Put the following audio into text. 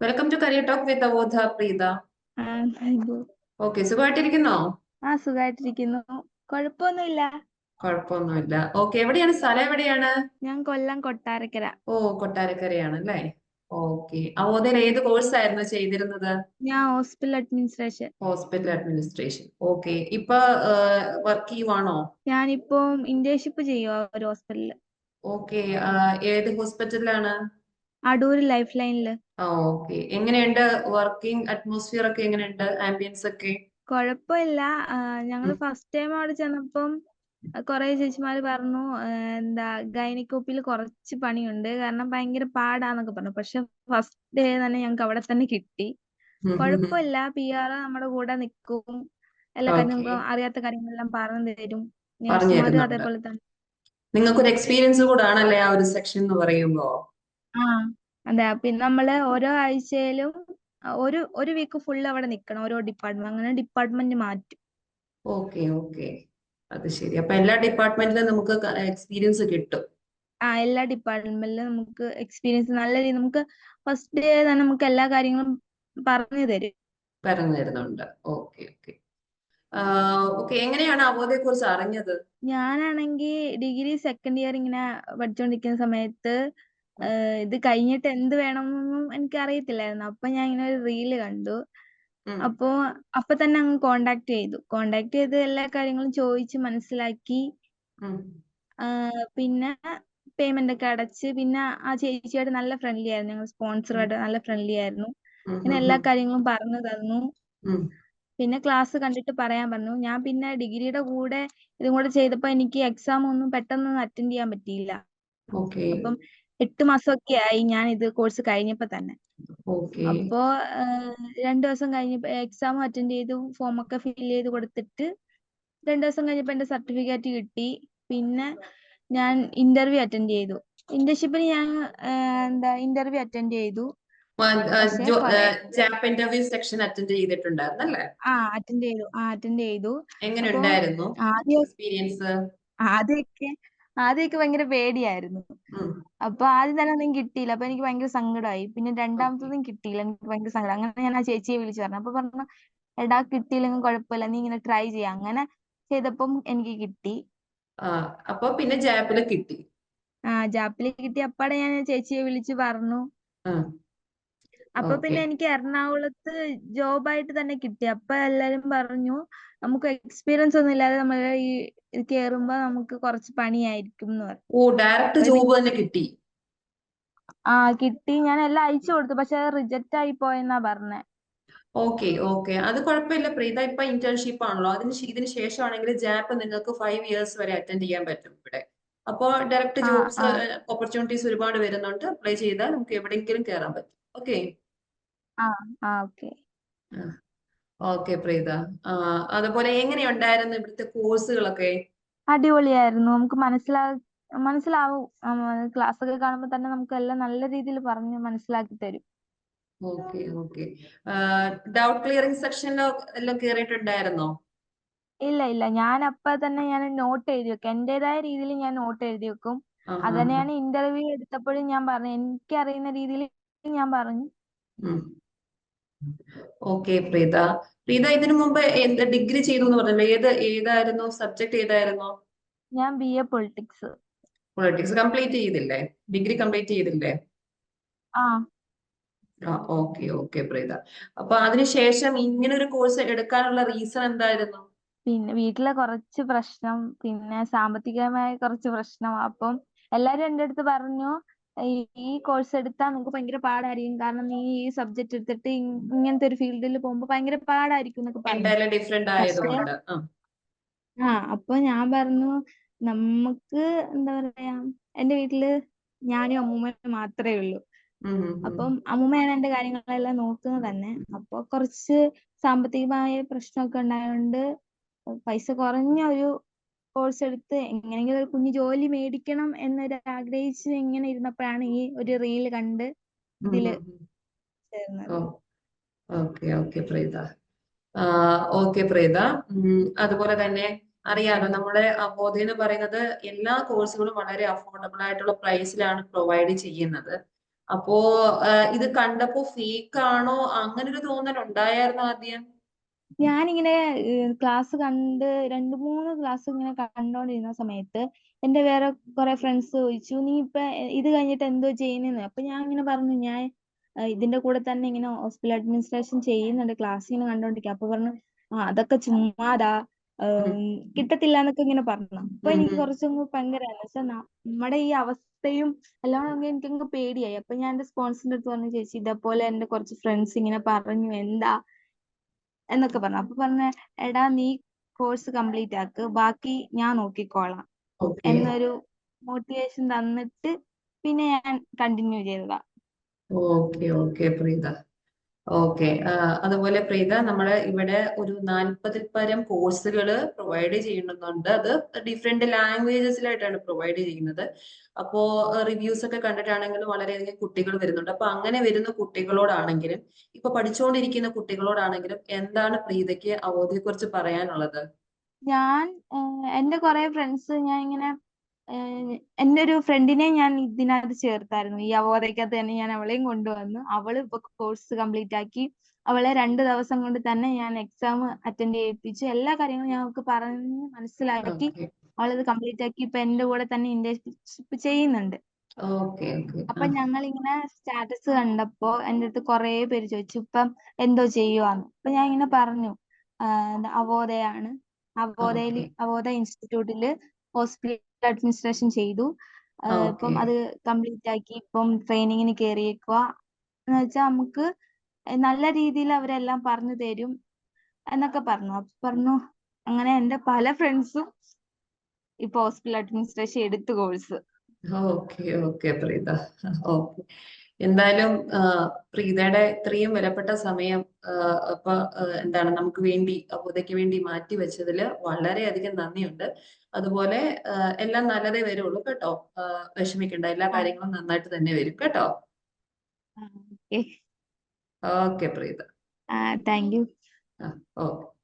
Welcome to career talk with Avodha Preetha okay സുഖമായിട്ടിരിക്കുന്നോ? ആ സുഖമായിട്ടിരിക്കുന്നു. കുഴപ്പമൊന്നുമില്ല. കുഴപ്പമൊന്നുമില്ല. ഓക്കെ എവിടെയാണ്? സ്ഥലം എവിടെയാണ്? ഞാൻ കൊല്ലം കൊട്ടാരക്കര. ഓ കൊട്ടാരക്കരയാണ് അല്ലേ? ഓക്കെ അവോധയിൽ ഏത് കോഴ്സ് ആയിരുന്നു ചെയ്തിരുന്നത്? ഞാൻ hospital administration. Hospital administration. Okay ഇപ്പൊ വർക്ക് ചെയ്യുവാണോ? ഞാനിപ്പോ ഇന്റേൺഷിപ്പ് ചെയ്യുക ഒരു ഹോസ്പിറ്റലിൽ ഓക്കെ ഏത് ഹോസ്പിറ്റലിലാണ്? അടൂര് ലൈഫ് ലൈനിൽ ആ ഓക്കെ എങ്ങനെയുണ്ട് വർക്കിംഗ് അറ്റ്മോസ്ഫിയർ ഒക്കെ എങ്ങനെയുണ്ട്? ആംബിയൻസ് ഒക്കെ? കുഴപ്പമില്ല. ഞങ്ങൾ ഫസ്റ്റ് ടൈം അവിടെ ചെന്നപ്പം കുറെ ചേച്ചിമാര് പറഞ്ഞു എന്താ ഗൈനക്കോപ്പിയിൽ കുറച്ച് പണിയുണ്ട്. കാരണം ഭയങ്കര പാടാന്നൊക്കെ പറഞ്ഞു. പക്ഷെ ഫസ്റ്റ് ഡേ തന്നെ ഞങ്ങൾക്ക് അവിടെ തന്നെ കിട്ടി. കുഴപ്പമില്ല. പി ആർ നമ്മുടെ കൂടെ നിൽക്കും എല്ലാ കാര്യങ്ങൾ അറിയാത്ത കാര്യങ്ങളെല്ലാം പറഞ്ഞു തരും. അതേപോലെ തന്നെ. നിങ്ങൾക്കൊരു എക്സ്പീരിയൻസ് കൂടാണല്ലേ ആ ഒരു സെക്ഷൻ എന്ന് പറയുമ്പോ? ആ. അതെ. പിന്നെ നമ്മൾ ഓരോ ആഴ്ചയിലും ഒരു ഒരു വീക്ക് ഫുൾ അവിടെ നിക്കണം. ഓരോ ഡിപ്പാർട്ട്മെന്റ് അങ്ങനെ ഡിപ്പാർട്ട്മെന്റ് മാറ്റും. Okay okay. അത് ശരി. അപ്പൊ എല്ലാ ഡിപ്പാർട്ട്മെന്റിലും നമുക്ക് എക്സ്പീരിയൻസ് കിട്ടും. ആ എല്ലാ ഡിപ്പാർട്ട്മെന്റിലും നമുക്ക് എക്സ്പീരിയൻസ് നല്ല രീതിയിൽ നമുക്ക് ഫസ്റ്റ് ഡേ തന്നെ നമുക്ക് എല്ലാ കാര്യങ്ങളും പറഞ്ഞു തരും. പറഞ്ഞു തരുന്നുണ്ട്. Okay okay. ഓക്കെ. എങ്ങനെയാണ് അവോധയെ കുറിച്ച് അറിഞ്ഞത്? ഞാനാണെങ്കിൽ ഡിഗ്രി സെക്കൻഡ് ഇയർ ഇങ്ങനെ പഠിച്ചോണ്ടിരിക്കുന്ന സമയത്ത് ഏഹ് ഇത് കഴിഞ്ഞിട്ട് എന്ത് വേണമെന്നൊന്നും എനിക്ക് അറിയത്തില്ലായിരുന്നു അപ്പൊ ഞാൻ ഇങ്ങനെ ഒരു റീൽ കണ്ടു. ഉം, അപ്പോ അപ്പൊ തന്നെ അങ്ങ് കോൺടാക്ട് ചെയ്തു. കോൺടാക്ട് ചെയ്ത് എല്ലാ കാര്യങ്ങളും ചോദിച്ച് മനസ്സിലാക്കി. ഉം, ആഹ് പിന്നെ പേയ്മെന്റ് ഒക്കെ അടച്ച്. പിന്നെ ആ ചേച്ചിയായിട്ട് നല്ല ഫ്രണ്ട്ലി ആയിരുന്നു. ഞങ്ങൾ സ്പോൺസറുമായിട്ട് നല്ല ഫ്രണ്ട്ലി ആയിരുന്നു. ഉം, പിന്നെ ഉം, എല്ലാ ഉം, കാര്യങ്ങളും പറഞ്ഞു തന്നു. ഉം. പിന്നെ ക്ലാസ് കണ്ടിട്ട് പറയാൻ പറഞ്ഞു. ഞാൻ പിന്നെ ഡിഗ്രിയുടെ കൂടെ ഇതും കൂടെ ചെയ്തപ്പോ എനിക്ക് എക്സാം ഒന്നും പെട്ടെന്നൊന്നും അറ്റൻഡ് ചെയ്യാൻ പറ്റിയില്ല. ഓക്കേ. അപ്പം എട്ട് മാസമൊക്കെ ആയി ഞാൻ ഇത് കോഴ്സ് കഴിഞ്ഞപ്പോ തന്നെ. അപ്പോ രണ്ടു ദിവസം കഴിഞ്ഞപ്പോ എക്സാം അറ്റൻഡ് ചെയ്തു ഫോം ഒക്കെ ഫിൽ ചെയ്ത് കൊടുത്തിട്ട് രണ്ടു ദിവസം കഴിഞ്ഞപ്പോ എന്റെ സർട്ടിഫിക്കറ്റ് കിട്ടി. പിന്നെ ഞാൻ ഇന്റർവ്യൂ അറ്റൻഡ് ചെയ്തു. ഇന്റേൺഷിപ്പിന് ഞാൻ എന്താ ഇന്റർവ്യൂ അറ്റൻഡ് ചെയ്തു. സെക്ഷൻ അറ്റൻഡ് ചെയ്തിട്ടുണ്ടായിരുന്നല്ലേ? ആ അറ്റൻഡ് ചെയ്തു. ആ അറ്റൻഡ് ചെയ്തു. എങ്ങനെ ഉണ്ടായിരുന്നു ആദ്യം എക്സ്പീരിയൻസ്? ആദ്യമൊക്കെ ആദ്യമൊക്കെ ഭയങ്കര പേടിയായിരുന്നു. അപ്പൊ ആദ്യം തന്നെ ഒന്നും കിട്ടിയില്ല. അപ്പൊ എനിക്ക് ഭയങ്കര സങ്കടമായി. പിന്നെ രണ്ടാമത്തതും കിട്ടിയില്ല. എനിക്ക് ഭയങ്കര സങ്കടം. അങ്ങനെ ഞാൻ ആ ചേച്ചിയെ വിളിച്ചു പറഞ്ഞു. അപ്പൊ പറഞ്ഞു എടാ കിട്ടിയില്ലെങ്കിൽ കുഴപ്പമില്ല. നീ ഇങ്ങനെ ട്രൈ ചെയ്യാം. അങ്ങനെ ചെയ്തപ്പം എനിക്ക് കിട്ടി. അപ്പൊ പിന്നെ ജാപ്പിൽ കിട്ടി. ആ ജാപ്പിൽ കിട്ടി. അപ്പാടെ ഞാൻ ചേച്ചിയെ വിളിച്ചു പറഞ്ഞു. അപ്പൊ പിന്നെ എനിക്ക് എറണാകുളത്ത് ജോബായിട്ട് തന്നെ കിട്ടി. അപ്പൊ എല്ലാരും പറഞ്ഞു നമുക്ക് എക്സ്പീരിയൻസ് ഒന്നും ഇല്ലാതെ നമ്മൾ ഈ കേറുമ്പോ നമുക്ക് കുറച്ച് പണിയായിരിക്കും എന്ന് പറഞ്ഞു. ഓ ഡയറക്റ്റ് ജോബ് തന്നെ കിട്ടി? ആ കിട്ടി. ഞാൻ എല്ലാം അയച്ചു കൊടുത്തു. പക്ഷെ റിജക്റ്റ് ആയി പോയെന്നാ പറഞ്ഞേ. Okay okay. അത് കുഴപ്പമില്ല പ്രീത. ഇപ്പൊ ഇന്റേൺഷിപ്പ് ആണല്ലോ. അതിന് ഇതിന് ശേഷമാണെങ്കിൽ ജാപ്പ് നിങ്ങൾക്ക് ഫൈവ് ഇയേഴ്സ് വരെ അറ്റൻഡ് ചെയ്യാൻ പറ്റും ഇവിടെ. അപ്പോൾ ഡയറക്റ്റ് ജോബ്സ് ഓപ്പർച്യൂണിറ്റീസ് ഒരുപാട് വരുന്നുണ്ട്. അപ്ലൈ ചെയ്താൽ നമുക്ക് എവിടെയെങ്കിലും കയറാൻ പറ്റും. ഓക്കെ. ആ ആ ഓക്കെ. ഓക്കെ പ്രീത. അതുപോലെ എങ്ങനെയുണ്ടായിരുന്നു ഇവിടുത്തെ കോഴ്സുകളൊക്കെ? അടിപൊളിയായിരുന്നു. നമുക്ക് മനസ്സിലാ മനസ്സിലാവും. ക്ലാസ് ഒക്കെ കാണുമ്പോൾ തന്നെ നമുക്ക് എല്ലാം നല്ല രീതിയിൽ പറഞ്ഞ് മനസ്സിലാക്കി തരും. Okay okay. ഡൗട്ട് ക്ലിയറിംഗ് സെക്ഷനിലോ എല്ലാം കേറിയിട്ടുണ്ടായിരുന്നോ? ഇല്ല ഇല്ല. ഞാൻ അപ്പൊ തന്നെ ഞാൻ നോട്ട് എഴുതി വെക്കും. എന്റേതായ രീതിയിൽ ഞാൻ നോട്ട് എഴുതി വെക്കും. അത് തന്നെയാണ് ഇന്റർവ്യൂ എടുത്തപ്പോഴും ഞാൻ പറഞ്ഞു എനിക്ക് അറിയുന്ന രീതിയിൽ ഞാൻ പറഞ്ഞു. ഓക്കെ പ്രീത. പ്രീത ഇതിനു മുമ്പ് എന്ത് ഡിഗ്രി ചെയ്തു എന്ന് പറഞ്ഞല്ലോ? ഏത് ഏതായിരുന്നു? സബ്ജക്ട് ഏതായിരുന്നു? ഞാൻ B A politics politics complete ചെയ്തില്ലേ? ഡിഗ്രി കംപ്ലീറ്റ് ചെയ്തില്ലേ? ആ. ആ ഓക്കെ ഓക്കെ പ്രീത. അപ്പൊ അതിനുശേഷം ഇങ്ങനെ ഒരു കോഴ്സ് എടുക്കാനുള്ള റീസൺ എന്തായിരുന്നു? പിന്നെ വീട്ടിലെ കുറച്ച് പ്രശ്നം പിന്നെ സാമ്പത്തികമായ കുറച്ച് പ്രശ്നം. അപ്പം എല്ലാരും എന്റെ അടുത്ത് പറഞ്ഞു ഈ കോഴ്സ് എടുത്താൽ നമുക്ക് ഭയങ്കര പാടായിരിക്കും. കാരണം നീ ഈ സബ്ജക്ട് എടുത്തിട്ട് ഇങ്ങനത്തെ ഒരു ഫീൽഡിൽ പോകുമ്പോൾ ഭയങ്കര പാടായിരിക്കും എന്നൊക്കെ പറഞ്ഞു ആ. അപ്പോൾ അപ്പൊ ഞാൻ പറഞ്ഞു നമുക്ക് എന്താ പറയാ എന്റെ വീട്ടിൽ ഞാനും അമ്മൂമ്മയും മാത്രമേ ഉള്ളൂ. അപ്പം അമ്മൂമ്മയാണ് എന്റെ കാര്യങ്ങളെല്ലാം നോക്കുന്നത് തന്നെ. അപ്പൊ കുറച്ച് സാമ്പത്തികമായ പ്രശ്നമൊക്കെ ഉണ്ടായതുകൊണ്ട് പൈസ കുറഞ്ഞ ഒരു കോഴ്സ് എടുത്ത് എങ്ങനെയെങ്കിലും ഒരു കുഞ്ഞു ജോലി മേടിക്കണം എന്നൊരു ആഗ്രഹിച്ച് ഇങ്ങനെ ഇരുന്നപ്പോഴാണ് ഈ ഒരു റീൽ കണ്ട് ഇതിൽ. ചേർന്നത്. Okay okay Preetha. Okay Preetha. അതുപോലെ തന്നെ അറിയാലോ നമ്മുടെ അബോധ എന്ന് പറയുന്നത് എല്ലാ കോഴ്സുകളും വളരെ അഫോർഡബിൾ ആയിട്ടുള്ള പ്രൈസിലാണ് പ്രൊവൈഡ് ചെയ്യുന്നത്. അപ്പോ ഇത് കണ്ടപ്പോ ഫേക്ക് ആണോ അങ്ങനെ ഒരു തോന്നൽ ഉണ്ടായിരുന്നു ആദ്യം? ഞാനിങ്ങനെ ക്ലാസ് കണ്ട് രണ്ട് മൂന്ന് ക്ലാസ് ഇങ്ങനെ കണ്ടോണ്ടിരുന്ന സമയത്ത് എന്റെ വേറെ കുറെ ഫ്രണ്ട്സ് ചോദിച്ചു നീ ഇപ്പൊ ഇത് കഴിഞ്ഞിട്ട് എന്തോ ചെയ്യുന്നെന്ന്? അപ്പൊ ഞാൻ ഇങ്ങനെ പറഞ്ഞു ഞാൻ ഇതിന്റെ കൂടെ തന്നെ ഇങ്ങനെ ഹോസ്പിറ്റൽ അഡ്മിനിസ്ട്രേഷൻ ചെയ്യുന്നുണ്ട് ക്ലാസ് ഇങ്ങനെ കണ്ടോണ്ടിരിക്കാ. അപ്പൊ പറഞ്ഞു ആ അതൊക്കെ ചുമ്മാതാ ഏഹ് ഉം, കിട്ടത്തില്ല എന്നൊക്കെ ഇങ്ങനെ പറഞ്ഞു. അപ്പൊ എനിക്ക് കുറച്ചങ്ങ് ഭയങ്കര വെച്ചാൽ നമ്മുടെ ഈ അവസ്ഥയും എല്ലാം കൂടെ എനിക്കങ്ങ് പേടിയായി. അപ്പൊ ഞാൻ എന്റെ സ്പോൺസറിന്റെ അടുത്ത് പറഞ്ഞു ചേച്ചി ഇതേപോലെ എന്റെ കുറച്ച് ഫ്രണ്ട്സ് ഇങ്ങനെ പറഞ്ഞു എന്താ എന്നൊക്കെ പറഞ്ഞു. അപ്പൊ പറഞ്ഞ എടാ നീ കോഴ്സ് കംപ്ലീറ്റ് ആക്ക്. ബാക്കി ഞാൻ നോക്കിക്കോളാം. എന്നൊരു മോട്ടിവേഷൻ തന്നിട്ട് പിന്നെ ഞാൻ കണ്ടിന്യൂ ചെയ്തതാ. Okay okay Preetha. ഓക്കെ. അതുപോലെ പ്രീത നമ്മൾ ഇവിടെ ഒരു നാൽപ്പതിൽ പരം കോഴ്സുകൾ പ്രൊവൈഡ് ചെയ്യുന്നുണ്ട്. അത് ഡിഫറെന്റ് ലാംഗ്വേജസിലായിട്ടാണ് പ്രൊവൈഡ് ചെയ്യുന്നത്. അപ്പോ റിവ്യൂസ് ഒക്കെ കണ്ടിട്ടാണെങ്കിലും വളരെയധികം കുട്ടികൾ വരുന്നുണ്ട്. അപ്പൊ അങ്ങനെ വരുന്ന കുട്ടികളോടാണെങ്കിലും ഇപ്പൊ പഠിച്ചുകൊണ്ടിരിക്കുന്ന കുട്ടികളോടാണെങ്കിലും എന്താണ് പ്രീതയ്ക്ക് അവധിയെ കുറിച്ച് പറയാനുള്ളത്? ഞാൻ എന്റെ കുറെ ഫ്രണ്ട്സ് ഞാൻ ഇങ്ങനെ എന്റെ ഒരു ഫ്രണ്ടിനെ ഞാൻ ഇതിനകത്ത് ചേർത്തായിരുന്നു. ഈ അവോധയ്ക്കകത്ത് തന്നെ ഞാൻ അവളെയും കൊണ്ടുവന്നു. അവൾ ഇപ്പൊ കോഴ്സ് കംപ്ലീറ്റ് ആക്കി അവളെ രണ്ട് ദിവസം കൊണ്ട് തന്നെ ഞാൻ എക്സാം അറ്റൻഡ് ചെയ്യിപ്പിച്ചു. എല്ലാ കാര്യങ്ങളും ഞാൻ അവൾക്ക് പറഞ്ഞ് മനസ്സിലാക്കി അവൾ അവളത് കംപ്ലീറ്റ് ആക്കി ഇപ്പൊ എന്റെ കൂടെ തന്നെ ഇന്റേൺഷിപ്പ് ചെയ്യുന്നുണ്ട്. അപ്പൊ ഞങ്ങൾ ഇങ്ങനെ സ്റ്റാറ്റസ് കണ്ടപ്പോ എന്റെ അടുത്ത് കുറെ പേര് ചോദിച്ചു ഇപ്പം എന്തോ ചെയ്യുവാന്ന്? അപ്പൊ ഞാൻ ഇങ്ങനെ പറഞ്ഞു അവോദയാണ്. അവോദയിൽ അവോദ ഇൻസ്റ്റിറ്റ്യൂട്ടിൽ ഹോസ്പിറ്റൽ അഡ്മിനിസ്ട്രേഷൻ ചെയ്തു. ഇപ്പം അത് കംപ്ലീറ്റ് ആക്കി ഇപ്പം ട്രെയിനിങ്ങിന് കയറിയേക്കുക എന്ന് വെച്ചാൽ നമുക്ക് നല്ല രീതിയിൽ അവരെല്ലാം പറഞ്ഞു തരും എന്നൊക്കെ പറഞ്ഞു. അപ്പൊ പറഞ്ഞു അങ്ങനെ എന്റെ പല ഫ്രണ്ട്സും ഇപ്പൊ ഹോസ്പിറ്റൽ അഡ്മിനിസ്ട്രേഷൻ എടുത്തു course okay okay Preetha. Okay. എന്തായാലും പ്രീതയുടെ ഇത്രയും വിലപ്പെട്ട സമയം ഇപ്പൊ എന്താണ് നമുക്ക് വേണ്ടി അബോധയ്ക്ക് വേണ്ടി മാറ്റി വെച്ചതിൽ വളരെയധികം നന്ദിയുണ്ട്. അതുപോലെ എല്ലാം നല്ലതേ വരുള്ളൂ കേട്ടോ. വിഷമിക്കണ്ട എല്ലാ കാര്യങ്ങളും നന്നായിട്ട് തന്നെ വരും കേട്ടോ. Okay. Preetha. Thank you. Okay